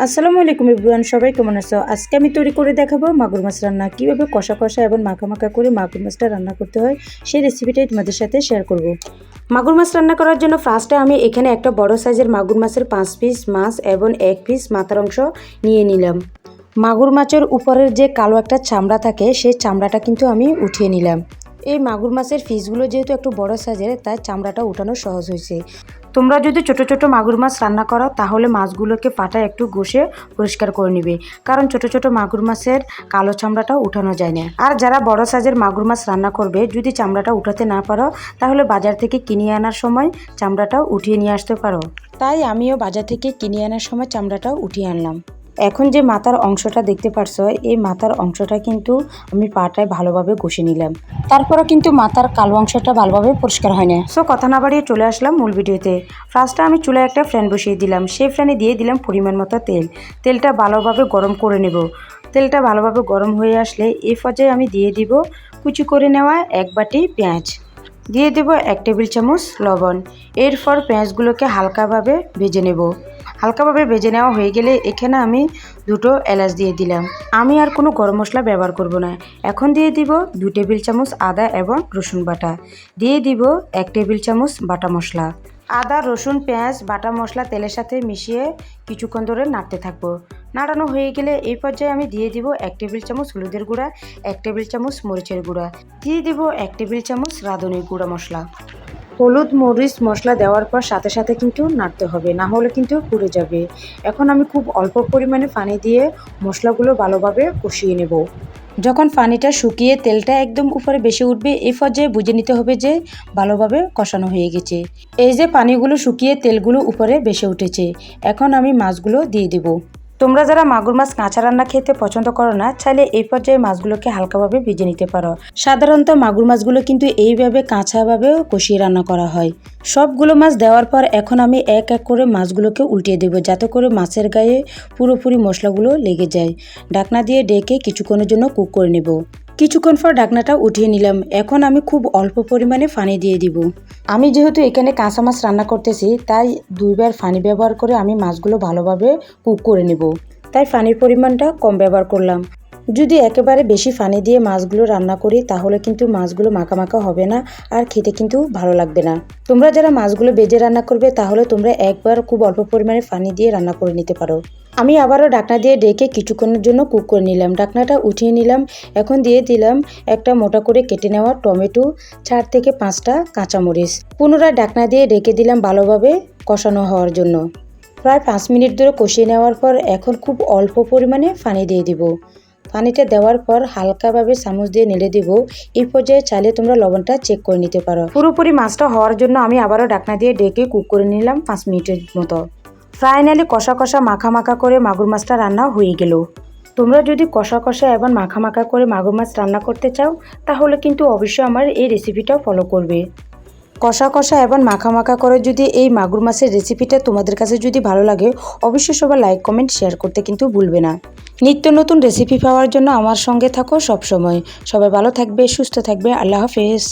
আসসালামু আলাইকুম ইব্রান সবাই কেমন আছো? আজকে আমি তৈরি করে দেখাবো মাগুর মাছ রান্না। কীভাবে কষা কষা এবং মাখা মাখা করে মাগুর মাছটা রান্না করতে হয়, সেই রেসিপিটাই তোমাদের সাথে শেয়ার করব। মাগুর মাছ রান্না করার জন্য ফার্স্টে আমি এখানে একটা বড় সাইজের মাগুর মাছের পাঁচ পিস মাছ এবং এক পিস মাথার অংশ নিয়ে নিলাম। মাগুর মাছের উপরের যে কালো একটা চামড়া থাকে, সেই চামড়াটা কিন্তু আমি উঠিয়ে নিলাম। এই মাগুর মাছের ফিসগুলো যেহেতু একটু বড় সাইজের তাই চামড়াটা উঠানো সহজ হয়েছে। তোমরা যদি ছোট ছোট মাগুর মাছ রান্না করো, তাহলে মাছগুলোকে পাটায় একটু ঘষে পরিষ্কার করে নিবে। কারণ ছোট ছোট মাগুর মাছের কালো চামড়াটা উঠানো যায় না। আর যারা বড় সাইজের মাগুর মাছ রান্না করবে, যদি চামড়াটা উঠাতে না পারো, তাহলে বাজার থেকে কিনে আনার সময় চামড়াটা উঠিয়ে নিয়ে আসতে পারো। তাই আমিও বাজার থেকে কিনে আনার সময় চামড়াটা উঠিয়ে আনলাম। এখন যে মাথার অংশটা দেখতে পারছ, এই মাথার অংশটা কিন্তু আমি পাটায় ভালোভাবে ঘষে নিলাম। তারপরে কিন্তু মাথার কালো অংশটা ভালোভাবে পরিষ্কার হয় না সো কথা না বাড়িয়ে চলে আসলাম মূল ভিডিওতে। ফার্স্টে আমি চুলায় একটা ফ্যান বসিয়ে দিলাম। সেই ফ্যানে দিয়ে দিলাম পরিমাণ মতো তেল। তেলটা ভালোভাবে গরম করে নেব। তেলটা ভালোভাবে গরম হয়ে আসলে এই পর্যায়ে আমি দিয়ে দিব কুচি করে নেওয়া এক বাটি পেঁয়াজ। দিয়ে দেব এক টেবিল চামচ লবণ। এরপর পেঁয়াজগুলোকে হালকাভাবে ভেজে নেব। হালকাভাবে ভেজে নেওয়া হয়ে গেলে এখানে আমি দুটো এলাচ দিয়ে দিলাম। আমি আর কোনো গরম মশলা ব্যবহার করব না। এখন দিয়ে দিব দু টেবিল চামচ আদা এবং রসুন বাটা। দিয়ে দিব এক টেবিল চামচ বাটা মশলা। আদা, রসুন, পেঁয়াজ, বাটা মশলা, তেলের সাথে মিশিয়ে কিছুক্ষণ ধরে নাড়তে থাকব। নাড়ানো হয়ে গেলে এই পর্যায়ে আমি দিয়ে দিব এক টেবিল চামচ হলুদের গুঁড়া, এক টেবিল চামচ মরিচের গুঁড়া। দিয়ে দিব এক টেবিল চামচ রাঁধুনির গুঁড়া মশলা। হলুদ মরিচ মশলা দেওয়ার পর সাথে সাথে কিন্তু নাড়তে হবে, না হলে কিন্তু পুড়ে যাবে। এখন আমি খুব অল্প পরিমাণে পানি দিয়ে মশলাগুলো ভালোভাবে কষিয়ে নেব। যখন পানিটা শুকিয়ে তেলটা একদম উপরে বেশি উঠবে এই পর্যায়ে বুঝে নিতে হবে যে ভালোভাবে কষানো হয়ে গেছে। এই যে পানিগুলো শুকিয়ে তেলগুলো উপরে বেশি উঠেছে, এখন আমি মাছগুলো দিয়ে দেবো। তোমরা যারা মাগুর মাছ কাঁচা রান্না খেতে পছন্দ করো না, চাইলে এই পর্যায়ে মাছগুলোকে হালকাভাবে ভেজে নিতে পারো। সাধারণত মাগুর মাছগুলো কিন্তু এইভাবে কাঁচাভাবেও কষিয়ে রান্না করা হয়। সবগুলো মাছ দেওয়ার পর এখন আমি এক এক করে মাছগুলোকে উল্টিয়ে দেবো, যাতে করে মাছের গায়ে পুরোপুরি মশলাগুলো লেগে যায়। ডাকনা দিয়ে ডেকে কিছুক্ষণের জন্য কুক করে নেব। কিছুক্ষণ পর ডাকনাটা উঠিয়ে নিলাম। এখন আমি খুব অল্প পরিমাণে পানি দিয়ে দিব। আমি যেহেতু এখানে কাঁচা মাছ রান্না করতেছি, তাই দুইবার ফানি ব্যবহার করে আমি মাছগুলো ভালোভাবে কুক করে নেব। তাই পানির পরিমাণটা কম ব্যবহার করলাম। যদি একেবারে বেশি ফানি দিয়ে মাছগুলো রান্না করি, তাহলে কিন্তু মাছগুলো মাখা হবে না আর খেতে কিন্তু ভালো লাগবে না। তোমরা যারা মাছগুলো বেজে রান্না করবে, তাহলে তোমরা একবার খুব অল্প পরিমাণে পানি দিয়ে রান্না করে নিতে পারো। আমি আবারও ডাকনা দিয়ে ডেকে কিছুক্ষণের জন্য কুক করে নিলাম। ডাকনাটা উঠিয়ে নিলাম, এখন দিয়ে দিলাম একটা মোটা করে কেটে নেওয়া টমেটো, চার থেকে পাঁচটা কাঁচামরিচ। পুনরায় ডাকনা দিয়ে ডেকে দিলাম ভালোভাবে কষানো হওয়ার জন্য। প্রায় পাঁচ মিনিট ধরে কষিয়ে নেওয়ার পর এখন খুব অল্প পরিমাণে পানি দিয়ে দিব। পানিটা দেওয়ার পর হালকাভাবে চামচ দিয়ে নেড়ে দিব। এই পর্যায়ে চাইলে তোমরা লবণটা চেক করে নিতে পারো। পুরোপুরি মাছটা হওয়ার জন্য আমি আবারও ডাকনা দিয়ে ডেকে কুক করে নিলাম পাঁচ মিনিটের মতো। ফাইনালি কষা কষা মাখা মাখা করে মাগুর মাছটা রান্না হয়ে গেল। তোমরা যদি কষা কষা এবং মাখা মাখা করে মাগুর মাছ রান্না করতে চাও, তাহলে কিন্তু অবশ্যই আমার এই রেসিপিটাও ফলো করবে। কষা কষা এবং মাখা মাখা করে যদি এই মাগুর মাছের রেসিপিটা তোমাদের কাছে যদি ভালো লাগে, অবশ্যই সবার লাইক কমেন্ট শেয়ার করতে কিন্তু ভুলবে না। নিত্য নতুন রেসিপি পাওয়ার জন্য আমার সঙ্গে থাকো সবসময়। সবাই ভালো থাকবে, সুস্থ থাকবে, আল্লাহ হাফেজ।